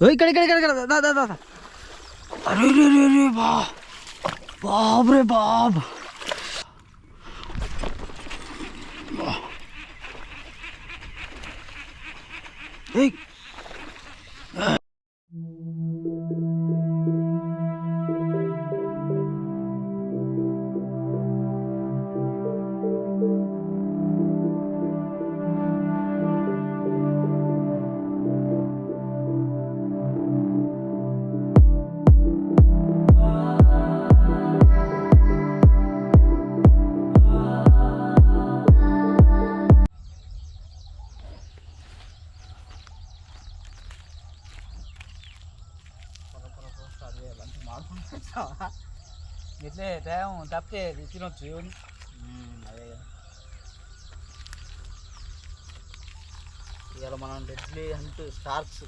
ఓ ఇక్కడ ఇక్కడ ఇక్కడ ఇక్కడ దా దా దా దా. అరే రే రే రే బా బాబ్ తప్పితే తినొచ్చు అదే ఇవాళ మనం డెడ్లీ హంట్ స్టార్క్స్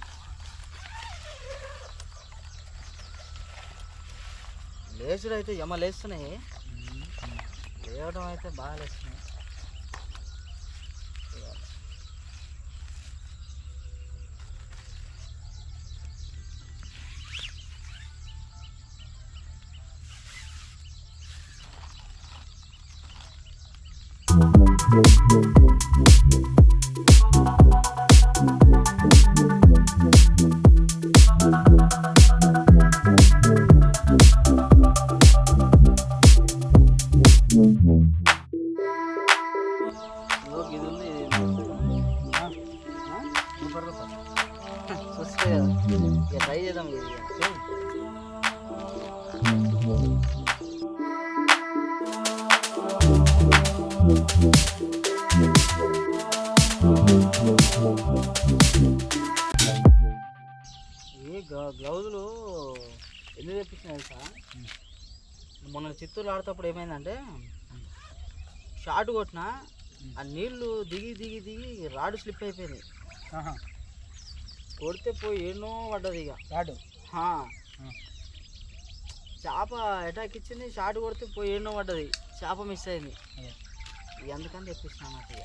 లేచుడు అయితే యమ లేస్తున్నాయి. లేవడం అయితే బాగా లేస్తున్నాయి. గ్లౌజులు ఎందుకు తెప్పించిన తెలుసా? మొన్న చిత్తూరు ఆడేటప్పుడు ఏమైందంటే షార్ట్ కొట్టిన ఆ నీళ్ళు దిగి దిగి దిగి రాడు స్లిప్ అయిపోయింది. కొడితే పోయి ఎన్నో పడ్డది ఇక. రాడు. చేప అటాక్ ఇచ్చింది షార్ట్ కొడితే పోయి ఎన్నో పడ్డది. చేప మిస్ అయింది. అందుకని తెప్పించిన నాకు ఇక.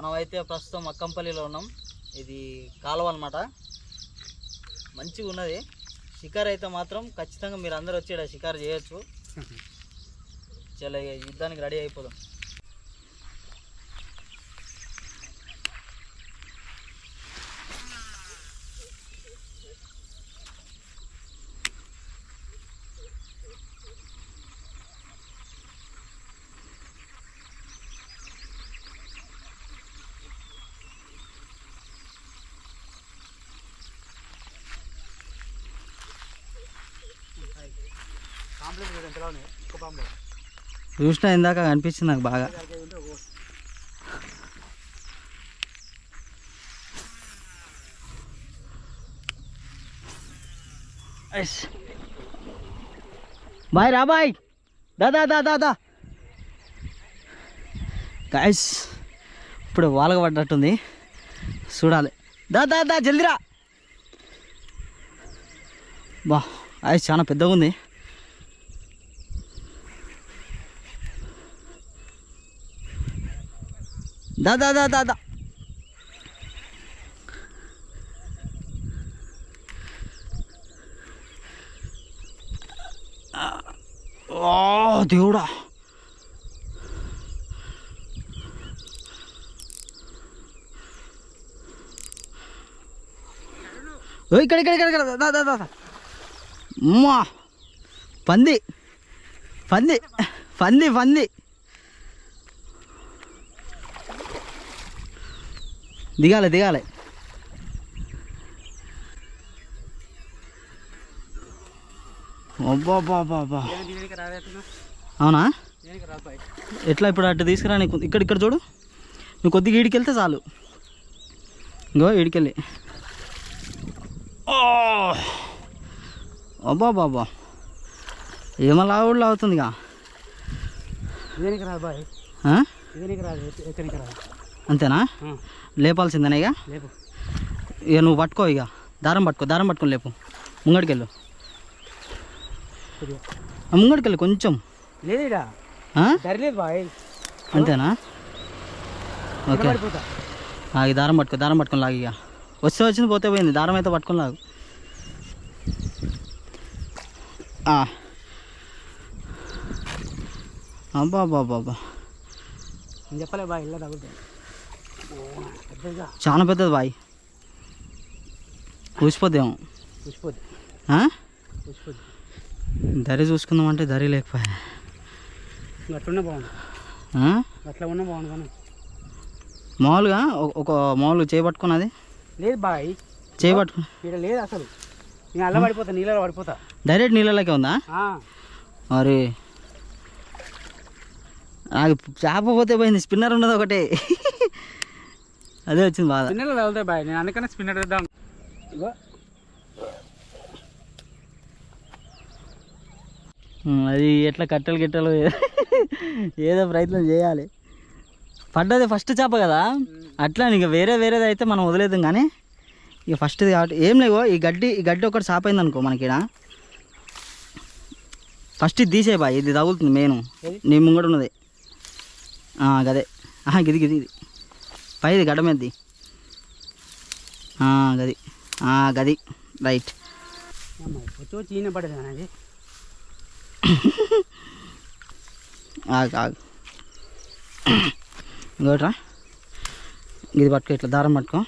మనం అయితే ప్రస్తుతం అక్కంపల్లిలో ఉన్నాం. ఇది కాలువ అనమాట మంచిగా ఉన్నది. షికార్ అయితే మాత్రం ఖచ్చితంగా మీరు అందరు వచ్చి షికారు చేయొచ్చు. చాలా యుద్ధానికి రెడీ అయిపోదాం. చూసిన ఇందాక కనిపించింది నాకు బాగా. బాయ్ రా బాయ్. దాదా దాదా దా గాయస్ ఇప్పుడు వాలగ పడ్డట్టుంది చూడాలి. దా దా దా జల్దిరా బా ఐస్ చాలా పెద్దగా ఉంది దా దా దా దా దా ఓ దేవుడా ఓ ఇక్కడ ఇక్కడ ఇక్కడ ఇక్కడ దా దా దా దా. అమ్మా పంది పంది పంది పంది దిగాలి దిగాలి రావేస్తున్నా అవునా? ఎట్లా ఇప్పుడు అటు తీసుకురా నీకు? ఇక్కడ ఇక్కడ చూడు. నువ్వు కొద్దిగా ఈడికి వెళ్తే చాలు. ఇంకో ఈడికెళ్ళి. అబ్బా బాబా ఏమో లావుడు లాగుతుందిగా ఇదేనికి రాదు బాయ్ ఆ? ఇదేనికి రాదు ఎక్క- ఎక్కడికి రాదు అంతేనా? లేపాల్సిందేనా ఇక? లేపు. ఇక నువ్వు పట్టుకో ఇక. దారం పట్టుకో దారం పట్టుకొని లేపు. ముంగడికెళ్ళు కొద్దిగా ఆ, ముంగడికెళ్ళు కొంచెం. అంతేనా? ఓకే. ఆగి దారం పట్టుకో దారం పట్టుకొని లాగి ఇక. వస్తే వచ్చింది పోతే పోయింది. దారం అయితే పట్టుకొని లాగు. అబ్బా అబ్బా అబ్బా చెప్పలే బాయ్ ఇలా పెద్దగా చాలా పెద్దది బాయ్. ఊసిపోద్దేమో. పుష్పోద్ది ఆ? పుష్పోద్ది దరి చూసుకుందామంటే దరి లేకపోయా. అట్లున్నా బాగుంది? అట్లా ఉన్నా బాగుంది మామూలుగా ఒక- మామూలుగా చేయబట్టుకున్నది లేదు బాయ్. చేయబట్టుకు ఇక్కడ లేదు అసలు. నేను పడిపోతా నీళ్ళలో పడిపోతా. డైరెక్ట్ నీళ్ళలోకే ఉందా? మరి నాకు చేప పోతే పోయింది స్పిన్నర్ ఉన్నది ఒకటే. అదే వచ్చింది బాధ. తగులుతాయి బాయ్. నేను అందుకనే స్పిన్నర్ వేద్దాం. అది ఎట్లా కట్టెలు గిట్టెలు ఏదో ప్రయత్నం చేయాలి. పడ్డది ఫస్ట్ చేప కదా? అట్లా ఇక వేరే వేరేది అయితే మనం వదిలేద్దాం కానీ ఇక ఫస్ట్ది కాబట్టి ఏం లేవో. ఈ గడ్డి ఈ గడ్డి ఒకటి సాప్ అయింది అనుకో మనకి ఫస్ట్ ఇది తీసే బాయ్. ఇది తగులుతుంది మెయిన్? నీ ముంగడు ఉన్నది. ఆహా, గిది. గిది ఇది పైది గడ్డ గది గది. రైట్ వచ్చి వచ్చి ఈయన ఆగు. ఆగు ఇంకోట్రా ఇది పట్టుకో ఇట్లా దారం పట్టుకో.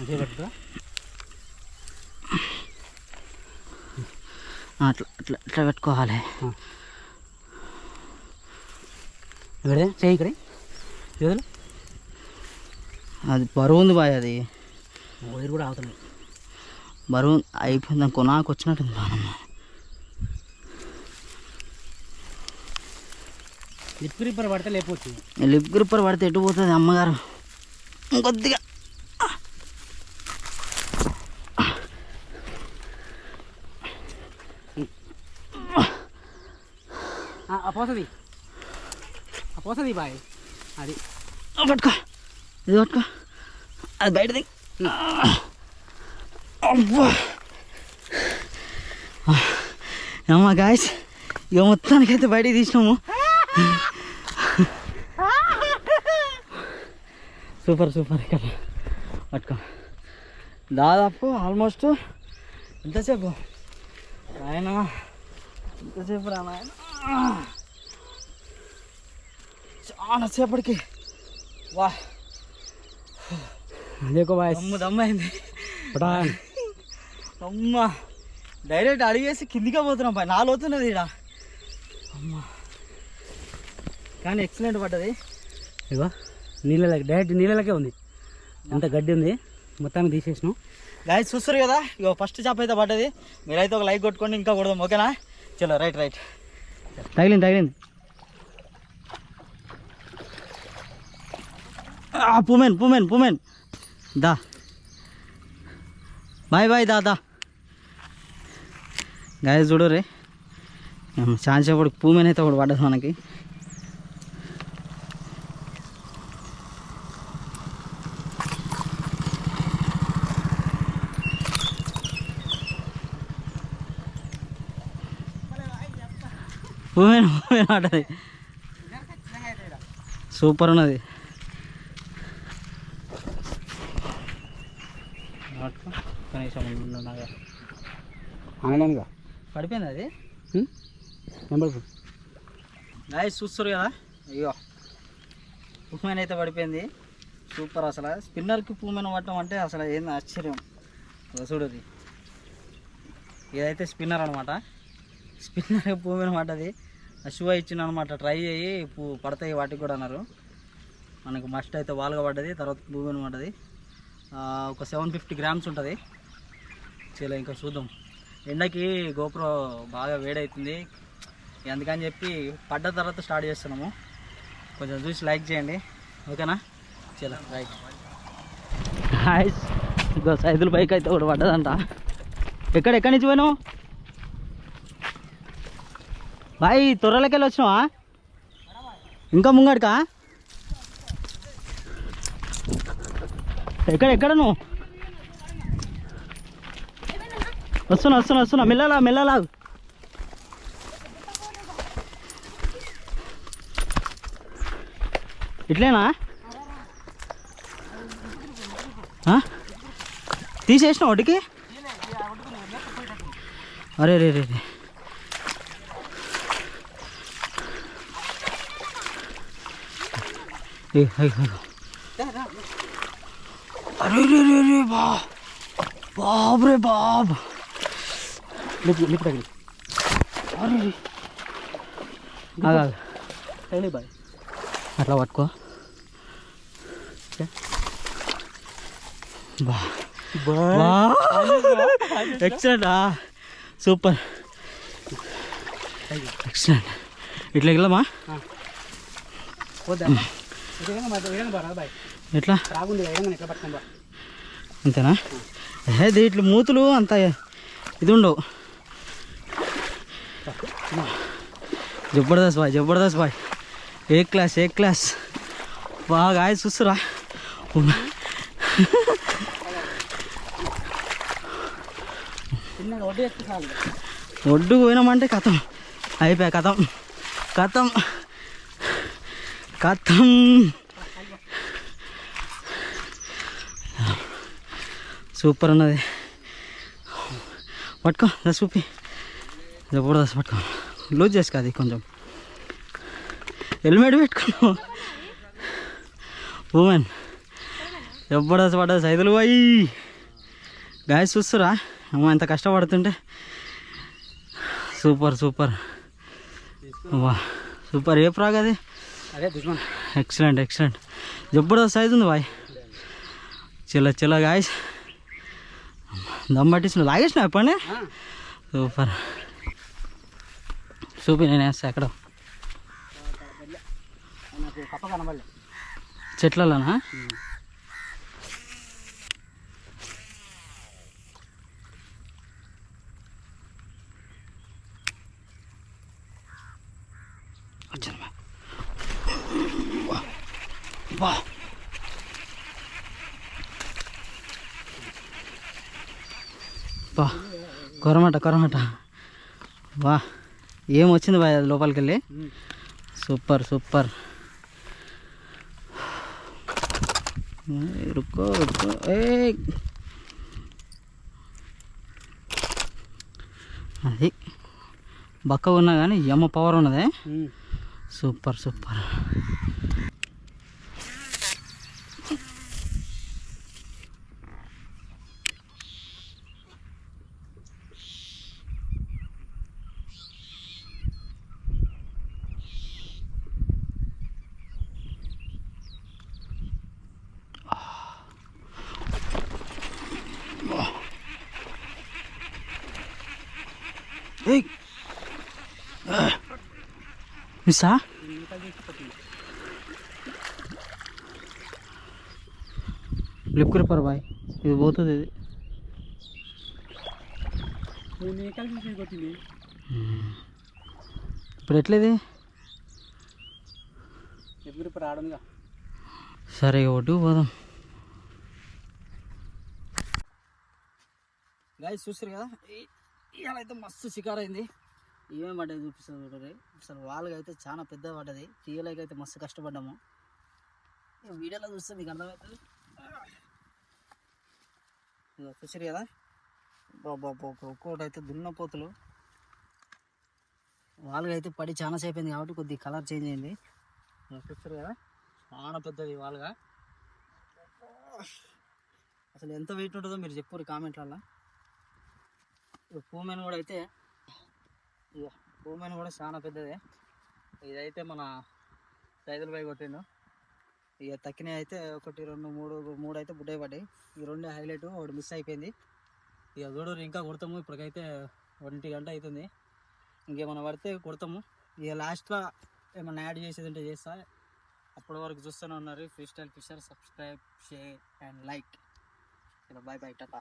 అదే పట్టుకో. అట్లా అట్లా ఇట్లా పెట్టుకోవాలి. ఇక్కడ చేయి ఇక్కడ. చేతులు అది బరువు ఉంది బాయ్ అది. వైరు కూడా అవుతున్నాయి బరువు అయిపోయింది అనుకో నాకు వచ్చినట్టుంది బానమ్మ లిప్ రిప్పర్ పడితే లేకపోవచ్చు లిప్ గ్రిప్పర్ పడితే ఎటు పోతుంది అమ్మగారు? ఇంకొద్దిగా పోతుంది. పోతుంది బాయ్. అది. పట్టుకో. ఇది పట్టుకో. అది బయటది. అబ్బా. అమ్మా గాయస్ ఇక మొత్తానికైతే బయటికి తీసినాము. Super super. ఇక్కడ. పట్టుకో. దాదాపు ఆల్మోస్ట్ ఎంతసేపు? ఆయన ఎంతసేపు రా నాయన చాలా సేపటికి. వా. దమ్ము దమ్మైంది. పటాన్ అమ్మ. డైరెక్ట్ అడిగేసి కిందికే పోతున్నాం పై. నాలుగు అవుతున్నది ఇక్కడ అమ్మ. కానీ ఎక్సలెంట్ పడ్డది. ఇగో నీళ్ళకి డైరెక్ట్ నీళ్ళకే ఉంది. అంత గడ్డి ఉంది. మొత్తాన్ని తీసేసినాం. గాయ చూస్తారు కదా? ఇగో ఫస్ట్ చేప అయితే పడ్డది. మీరైతే ఒక లైక్ కొట్టుకోండి ఇంకా కొడదాం. ఓకేనా చలో రైట్ రైట్ తగిలింది తగిలింది. పుమెన్ పుమెన్ పుమెన్ దా. బాయ్ బాయ్ దా దా గాయ చూడు రే. చాలాసేపటికి పూమెన్ అయితే ఒకటి పడ్డది మనకి. పూమెన్ పూమెన్ పడ్డది సూపర్ ఉన్నది. అనలేనుగా పడిపోయింది అది? నెంబర్ గాయస్ చూస్తారు కదా? అయ్యో. పూమెన్ అయితే పడిపోయింది. సూపర్ అసలు. స్పిన్నర్కి పూమెన్ పట్టడం అంటే అసలు ఏంది ఆశ్చర్యం. ఇదిగో చూడు ఇది. ఇదైతే స్పిన్నర్ అనమాట స్పిన్నర్ పూమెన్ పడ్డది. శివ ఇచ్చిన అనమాట ట్రై చేయి పూ పడతాయి వాటికి కూడా అన్నారు. మనకు మస్ట్ అయితే వాల్గా పడ్డది తర్వాత పూమెన్ పడ్డది. ఒక సెవెన్ ఫిఫ్టీ గ్రామ్స్ ఉంటుంది. చలో ఇంకా చూద్దాం. ఎండకి గోపురం బాగా వేడవుతుంది అందుకని చెప్పి పడ్డ తర్వాత స్టార్ట్ చేస్తున్నాము. కొంచెం చూసి లైక్ చేయండి. ఓకేనా? చలో రైట్. హాయ్ ఇగో సైదుల బైక్ అయితే ఒకటి పడ్డదంట. ఎక్కడ ఎక్కడి నుంచి పోయినావు? బాయ్ త్వరలోకెళ్ళి వచ్చినావా? ఇంకా ముంగడికా? ఎక్కడ ఎక్కడ నువ్వు? వస్తున్నా వస్తున్నా వస్తున్నా మెల్లలా మెల్లలా ఇట్లేనా ఆ? తీసేసిన ఒకటికి అరే రే రే రే ఏ, హై, హై. అరే రే రే రే బా బాబ్ రే బాబ్ లిప్ లిప్ తగిలి. తగిలి బాయ్. అట్లా పట్టుకో. బా. ఎక్సలెంట్ సూపర్ ఎక్సలెంట్ ఇట్లా వెళ్ళమా ఎట్లా? అంతేనా? ఏ దీంట్లో మూతులు అంత ఇది ఉండవు. Jabardasth bye Jabardasth bye. A class A class? బాగా ఆయన చూస్తురా. ఒడ్డు పోయినామంటే కథం. అయిపోయా కథం. కథం. కథం. సూపర్ ఉన్నది. పట్టుకో చూపి. జబర్దస్త్ పట్టుకో. లూజ్ చేసుకో అది కొంచెం. హెల్మెట్ పెట్టుకున్నావు ఉమెన్ జబర్దస్త్ పడ్డది సైదులు పోయి. గాయ చూస్తురా? అమ్మ ఎంత కష్టపడుతుంటే. సూపర్ సూపర్ వా సూపర్ ఏ ఫ్రాగ్ అది? ఎక్సలెంట్ ఎక్సలెంట్ జబర్దస్త్ సైజ్ ఉంది బాయ్? చిల్ల చిల్ల గాయస్ దమ్ పట్టించిన లాగేసిన ఎప్పండి సూపర్ చూపి నేను వేస్తా ఎక్కడ. నాకు కప్ప కనబడలే చెట్లలోనా? వచ్చాను బా. వా. వా. బా కొరమట కొరమట. వా. ఏం వచ్చింది బాయ్ అది లోపలికి వెళ్ళి సూపర్ సూపర్. రుక్కో రుక్కో ఏ అది బక్క ఉన్నా కానీ యమ్మ పవర్ ఉన్నదే. Super super. మిస్సా లిప్ క్రిపర్ బాయ్. ఇది పోతుంది ఇది. ఇప్పుడు ఎట్లేది? సరే ఇక ఒడ్డు పోదాం. గాయ చూసారు కదా? ఇలా అయితే మస్తు షికారైంది. ఏమేమి పడ్డది చూపిస్తుంది చూడరి అసలు వాళ్ళకి అయితే చాలా పెద్ద పడ్డది. తీయలేక అయితే మస్తు కష్టపడ్డాము. వీడియోలో చూస్తే మీకు అర్థమవుతుంది. ఇదిగో చూసారు కదా? బాబా ఒక్కొక్కటి అయితే దున్నపోతులు వాళ్ళకి అయితే పడి చాలా సేపు అయింది కాబట్టి కొద్దిగా కలర్ చేంజ్ అయింది. ఇదిగో చూస్తారు కదా? చాలా పెద్దది వాళ్ళగా. అసలు ఎంత వెయిట్ ఉంటుందో మీరు చెప్పుకోరు కామెంట్లల్లో పూమెన్ కూడా అయితే ఇక పూమెన్ కూడా చాలా పెద్దదే. ఇదైతే మన సైదులు పై కొట్టిండు. ఇక తక్కినవి అయితే ఒకటి రెండు మూడు మూడు అయితే బుడ్డయి పడ్డాయి. ఈ రెండే హైలైట్ ఒకటి మిస్ అయిపోయింది. ఇక చూడరు ఇంకా కొడతాము. ఇప్పటికైతే ఒంటి గంట అవుతుంది ఇంకేమైనా పడితే కొడతాము. ఇక లాస్ట్లో ఏమైనా యాడ్ చేసేది ఉంటే చేస్తా. అప్పటి వరకు చూస్తూనే ఉన్నారు. Free style fisher subscribe share and like. Bye bye Tata.